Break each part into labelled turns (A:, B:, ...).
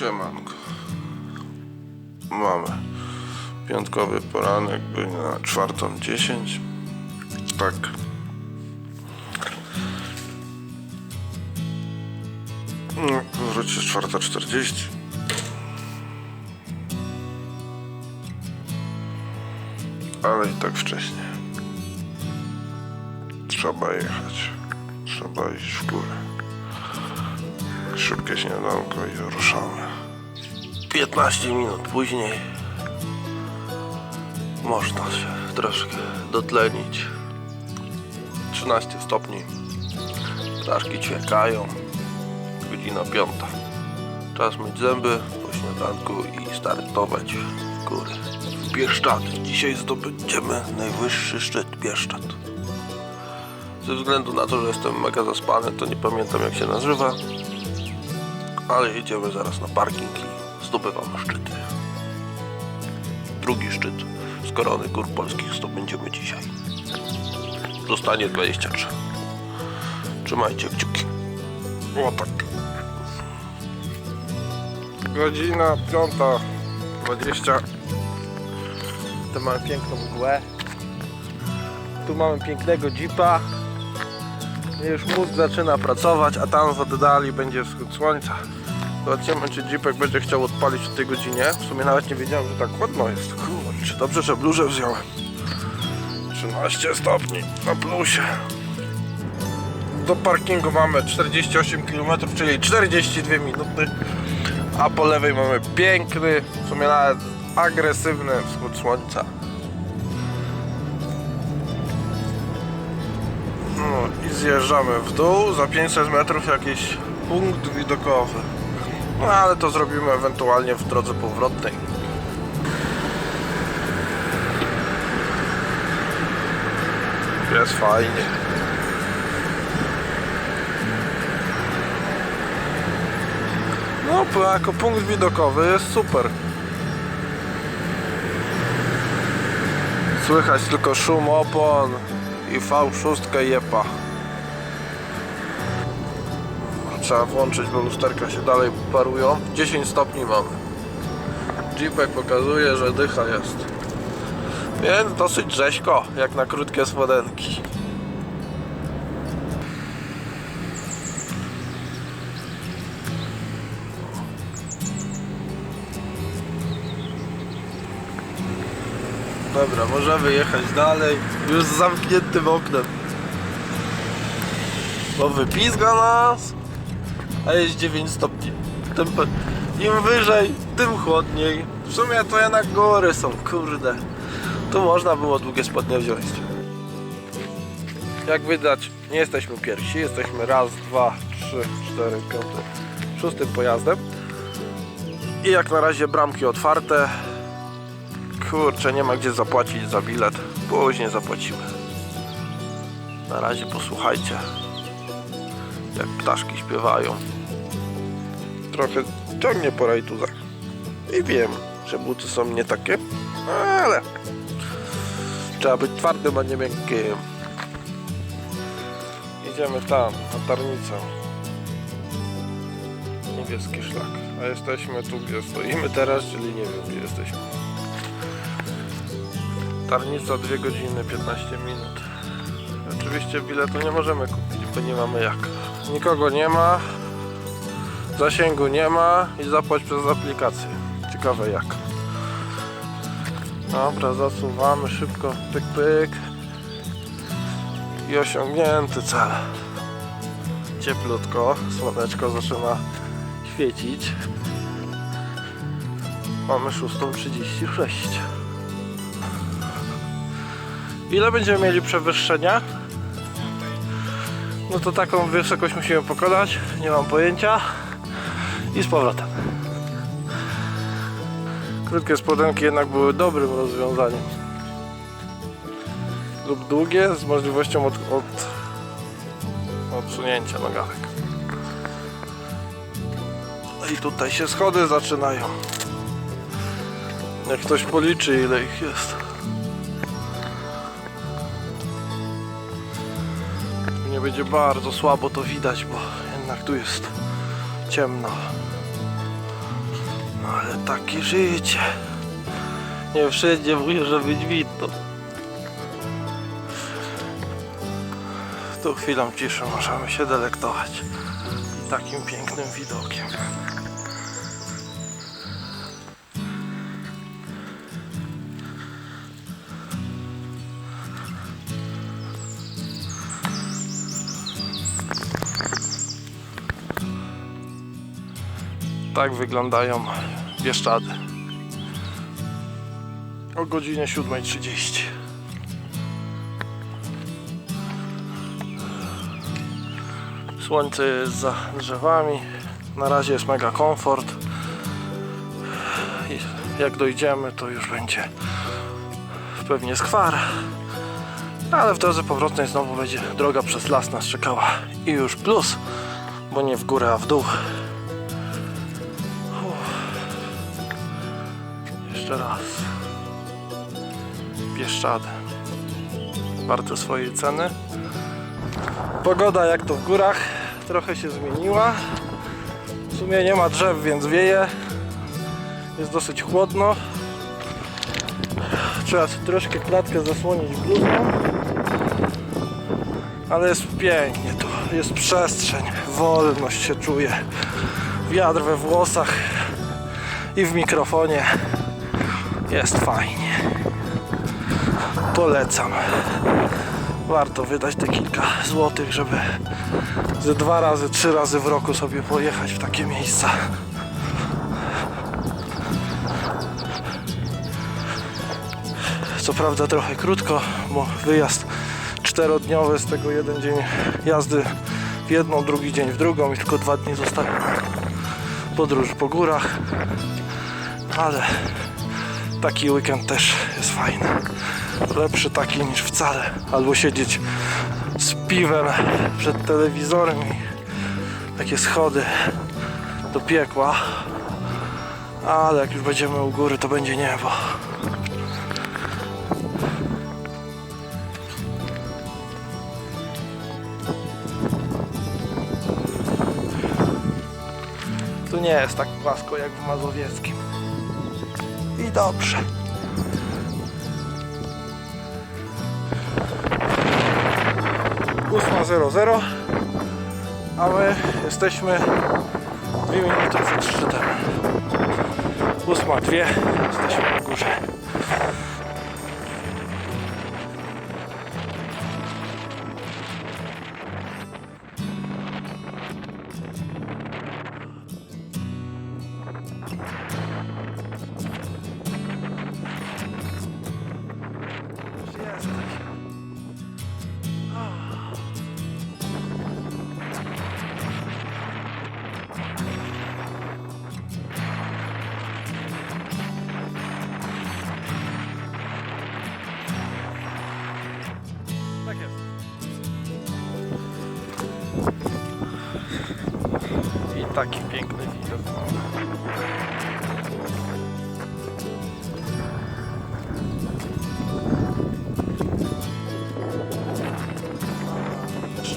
A: Siemanko. Mamy piątkowy poranek, godzina czwartą dziesięć. Tak. No, czwarta czterdzieści. Ale i tak wcześnie. Trzeba jechać. Trzeba iść w górę. Szybkie śniadanko i ruszamy. 15 minut później można się troszkę dotlenić. 13 stopni. Ptaszki ćwiekają. Godzina 5. Czas myć zęby po śniadanku i startować w góry. W Bieszczad. Dzisiaj zdobędziemy najwyższy szczyt Bieszczad. Ze względu na to, że jestem mega zaspany, to nie pamiętam jak się nazywa. Ale jedziemy zaraz na parking zdobywamy szczyty. Drugi szczyt z korony gór polskich zdobędziemy dzisiaj. Zostanie 23. Trzymajcie kciuki. O tak. Godzina 5.20.
B: Tu mamy piękną mgłę. Tu mamy pięknego jeepa. Już mózg zaczyna pracować, a tam w oddali będzie wschód słońca.
A: Zobaczymy, czy Jeepek będzie chciał odpalić w tej godzinie. W sumie nawet nie wiedziałem, że tak chłodno jest. Kurczę, dobrze, że bluzę wziąłem. 13 stopni na plusie. Do parkingu mamy 48 km, czyli 42 minuty. A po lewej mamy piękny, w sumie nawet agresywny wschód słońca. No i zjeżdżamy w dół. Za 500 metrów jakiś punkt widokowy. No ale to zrobimy ewentualnie w drodze powrotnej. Jest fajnie. No, jako punkt widokowy jest super. Słychać tylko szum opon i V6 jepa. Trzeba włączyć, bo lusterka się dalej parują. 10 stopni mamy. Jeepek pokazuje, że dycha jest. Więc dosyć rzeźko, jak na krótkie spodenki. Dobra, możemy jechać dalej. Już z zamkniętym oknem. Bo wypizga nas a jest 9 stopni. Im wyżej, tym chłodniej. W sumie to jednak góry są, kurde. Tu można było długie spodnie wziąć. Jak widać, nie jesteśmy pierwsi. Jesteśmy raz, dwa, trzy, cztery, piąty, szóstym pojazdem. I jak na razie bramki otwarte. Kurczę, nie ma gdzie zapłacić za bilet. Później zapłacimy. Na razie posłuchajcie jak ptaszki śpiewają. Trochę ciągnie po rajtuzach. I wiem, że buty są nie takie, ale trzeba być twardym, a nie miękkim. Idziemy tam, na tarnicę. Niebieski szlak. A jesteśmy tu, gdzie stoimy teraz, czyli nie wiem, gdzie jesteśmy. Tarnica 2 godziny 15 minut. Oczywiście biletu nie możemy kupić, bo nie mamy jak. Nikogo nie ma, zasięgu nie ma i zapłać przez aplikację. Ciekawe jak. Dobra, zasuwamy szybko, pyk pyk. I osiągnięty cel. Cieplutko, słoneczko zaczyna świecić. Mamy 6.36. Ile będziemy mieli przewyższenia? No to taką wysokość musimy pokonać, nie mam pojęcia. I z powrotem. Krótkie spodenki jednak były dobrym rozwiązaniem. Lub długie z możliwością od, od, odsunięcia nogawek. No i tutaj się schody zaczynają. Jak ktoś policzy ile ich jest. nie będzie bardzo słabo to widać, bo jednak tu jest ciemno. No ale takie życie. Nie wszędzie może być widno. Tu chwilą ciszy możemy się delektować takim pięknym widokiem. Tak wyglądają Bieszczady. O godzinie 7.30. Słońce jest za drzewami. Na razie jest mega komfort. Jak dojdziemy, to już będzie pewnie skwar. Ale w drodze powrotnej znowu będzie droga przez las nas czekała. I już plus, bo nie w górę, a w dół. Jeszcze raz. Bieszczady. Warte swojej ceny. Pogoda jak to w górach trochę się zmieniła. W sumie nie ma drzew, więc wieje. Jest dosyć chłodno. Trzeba troszkę klatkę zasłonić bluzą. Ale jest pięknie tu. Jest przestrzeń. Wolność się czuje. Wiatr we włosach i w mikrofonie. Jest fajnie. Polecam. Warto wydać te kilka złotych, żeby ze dwa razy, trzy razy w roku sobie pojechać w takie miejsca. Co prawda trochę krótko, bo wyjazd czterodniowy, z tego jeden dzień jazdy w jedną, drugi dzień w drugą i tylko dwa dni zostały podróż po górach. Ale taki weekend też jest fajny. Lepszy taki niż wcale. Albo siedzieć z piwem przed telewizorem i takie schody do piekła. Ale jak już będziemy u góry, to będzie niebo. Tu nie jest tak płasko jak w Mazowieckim. Dobrze. Ósma zero zero, a my jesteśmy dwie minuty przed szczytem. Ósma dwie, jesteśmy na górze. Taki piękny widok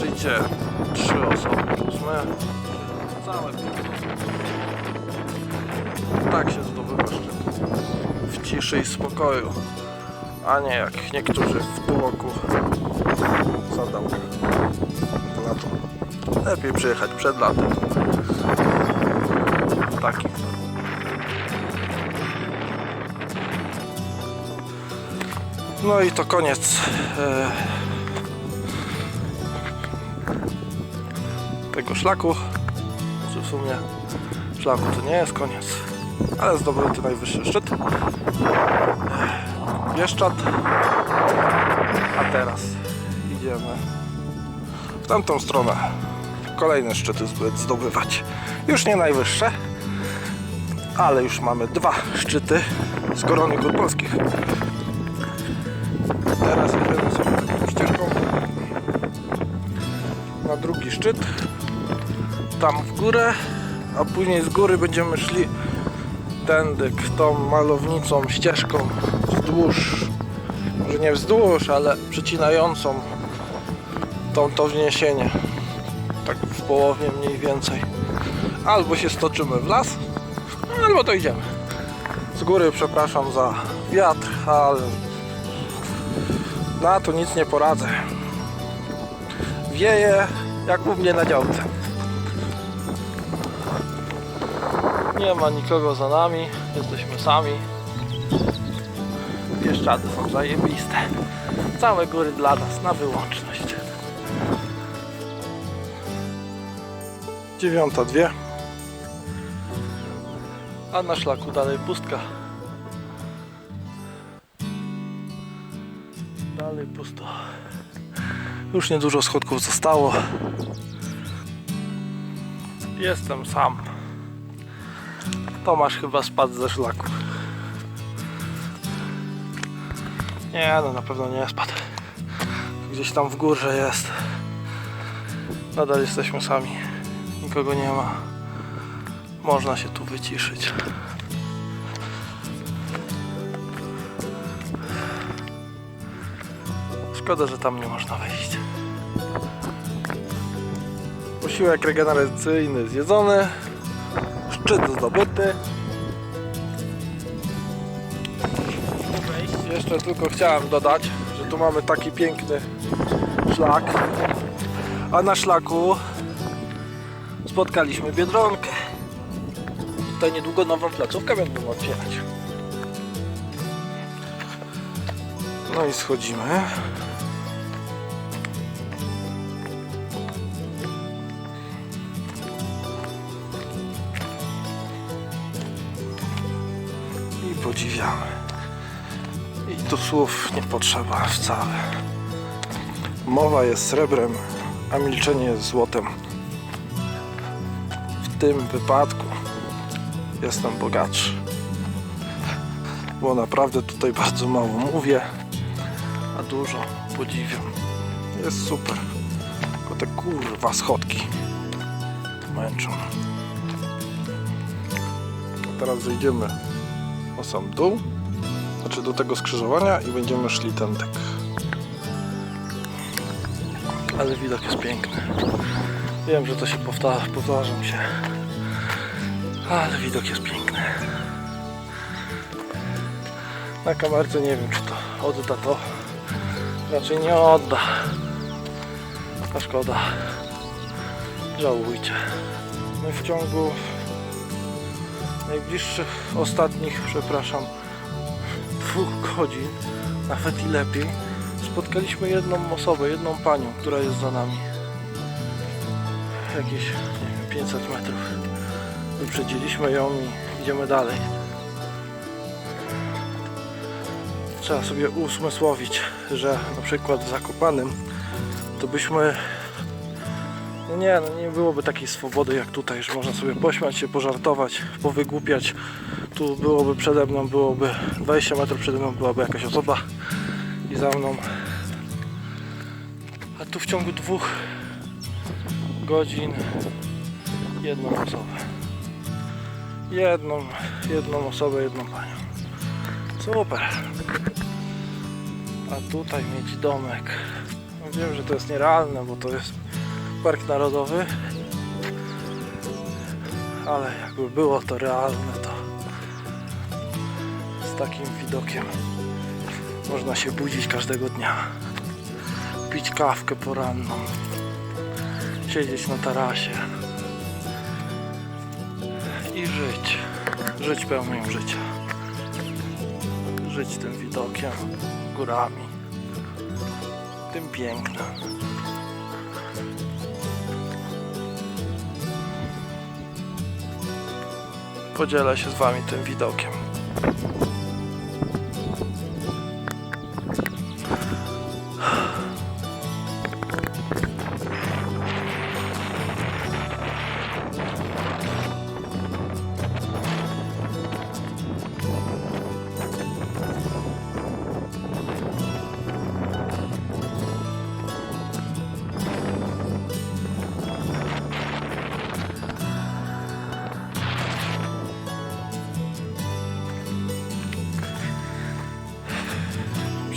A: szczycie trzy osoby my. Całe piękno. Tak się zdobywa szczyt. W ciszy i spokoju. A nie jak niektórzy w tłoku zadał lato. Lepiej przyjechać przed latem. No i to koniec e, tego szlaku. Czy w sumie szlaku to nie jest koniec, ale zdobyty najwyższy szczyt. Bieszczad. A teraz idziemy w tamtą stronę. Kolejne szczyty zdobywać. Już nie najwyższe, ale już mamy dwa szczyty z korony gór polskich. Teraz jedziemy sobie ścieżką na drugi szczyt. Tam w górę, a później z góry będziemy szli tędy, tą malownicą ścieżką wzdłuż, może nie wzdłuż, ale przecinającą tą, to wzniesienie. Tak w połowie mniej więcej. Albo się stoczymy w las, no to idziemy. Z góry przepraszam za wiatr, ale na to nic nie poradzę. Wieje jak u mnie na działce. Nie ma nikogo za nami, jesteśmy sami. Bieszczady są zajebiste. Całe góry dla nas na wyłączność. Dziewiąta dwie. A na szlaku dalej pustka. Dalej pusto. Już niedużo schodków zostało. Jestem sam. Tomasz chyba spadł ze szlaku. Nie, no na pewno nie spadł. Gdzieś tam w górze jest. Nadal jesteśmy sami. Nikogo nie ma. Można się tu wyciszyć. Szkoda, że tam nie można wejść. Posiłek regeneracyjny zjedzony. Szczyt zdobyty. Jeszcze tylko chciałem dodać, że tu mamy taki piękny szlak. A na szlaku spotkaliśmy Biedronkę. Tutaj niedługo nową placówkę będą otwierać. No i schodzimy. I podziwiamy. I tu słów nie potrzeba wcale. Mowa jest srebrem, a milczenie jest złotem. W tym wypadku jestem bogatszy. Bo naprawdę tutaj bardzo mało mówię, a dużo podziwiam. Jest super. Tylko te kurwa schodki męczą. A teraz zejdziemy o sam dół, znaczy do tego skrzyżowania i będziemy szli tędy. Ale widok jest piękny. Wiem, że to się powtarza, się. Ale widok jest piękny. Na kamerce nie wiem, czy to odda to. Raczej nie odda. A szkoda. Żałujcie. My w ciągu najbliższych, ostatnich, przepraszam, dwóch godzin, nawet i lepiej, spotkaliśmy jedną osobę, jedną panią, która jest za nami. Jakieś, nie wiem, 500 metrów. Wyprzedziliśmy ją i idziemy dalej. Trzeba sobie usmysłowić, że na przykład w Zakopanym to byśmy no nie, no nie byłoby takiej swobody jak tutaj, że można sobie pośmiać się, pożartować, powygłupiać. Tu byłoby przede mną, byłoby 20 metrów przede mną byłaby jakaś osoba i za mną. A tu w ciągu dwóch godzin jedną osobę. Jedną, jedną osobę, jedną panią. Super. A tutaj mieć domek. No wiem, że to jest nierealne, bo to jest park narodowy. Ale jakby było to realne, to z takim widokiem można się budzić każdego dnia. Pić kawkę poranną. Siedzieć na tarasie. I żyć. Żyć pełnią życia. Żyć tym widokiem, górami. Tym pięknem. Podzielę się z Wami tym widokiem.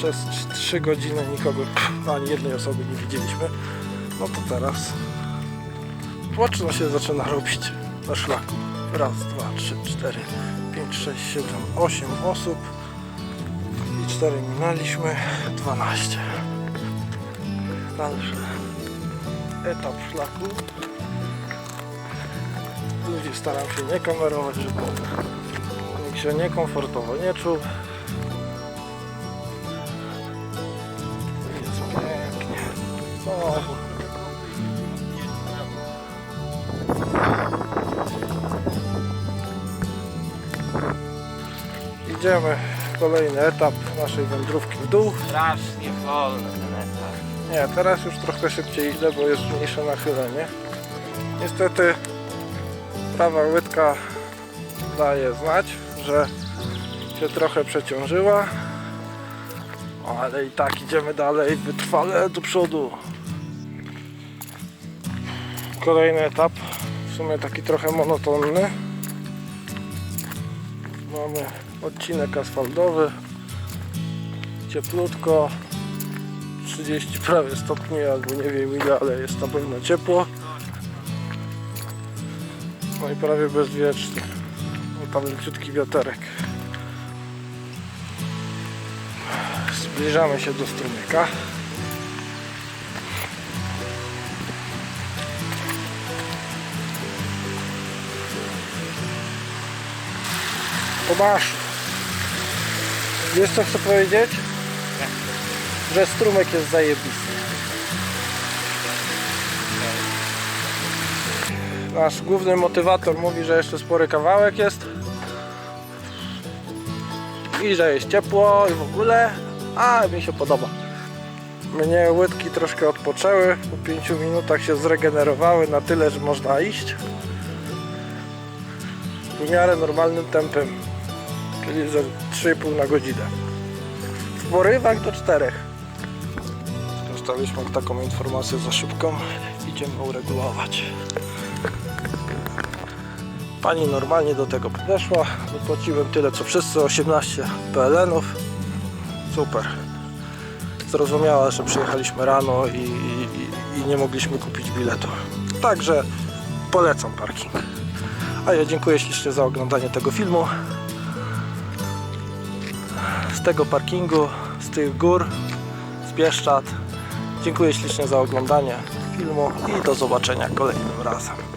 A: Przez 3 godziny nikogo, ani jednej osoby nie widzieliśmy. No to teraz głośno się zaczyna robić na szlaku. Raz, dwa, trzy, cztery, pięć, sześć, siedem, osiem osób. I cztery minęliśmy. 12. Dalszy etap szlaku. Ludzi staram się nie kamerować, żeby nikt się niekomfortowo nie czuł. Idziemy kolejny etap naszej wędrówki w dół.
C: Strasznie wolny ten etap.
A: Nie, teraz już trochę szybciej idę, bo jest mniejsze nachylenie. Niestety prawa łydka daje znać, że się trochę przeciążyła. Ale i tak idziemy dalej, wytrwale do przodu. Kolejny etap, w sumie taki trochę monotonny. Mamy odcinek asfaltowy, cieplutko, 30 prawie stopni, albo nie wiem ile, ale jest na pewno ciepło. No i prawie bezwiecznie. No tam leciutki wiaterek. Zbliżamy się do strumyka. Tomasz, wiesz co chcę powiedzieć? że strumyk jest zajebisty. Nasz główny motywator mówi, że jeszcze spory kawałek jest i że jest ciepło i w ogóle, a mi się podoba. Mnie łydki troszkę odpoczęły, po 5 minutach się zregenerowały na tyle, że można iść w miarę normalnym tempem, czyli za 3,5 na godzinę. W porywach do 4. Dostaliśmy taką informację za szybką. Idziemy uregulować. Pani normalnie do tego podeszła. Wypłaciłem tyle co wszyscy, 18 PLN-ów. Super. Zrozumiała, że przyjechaliśmy rano i, i, i nie mogliśmy kupić biletu. Także polecam parking. A ja dziękuję ślicznie za oglądanie tego filmu. Z tego parkingu, z tych gór, z Bieszczad. Dziękuję ślicznie za oglądanie filmu i do zobaczenia kolejnym razem.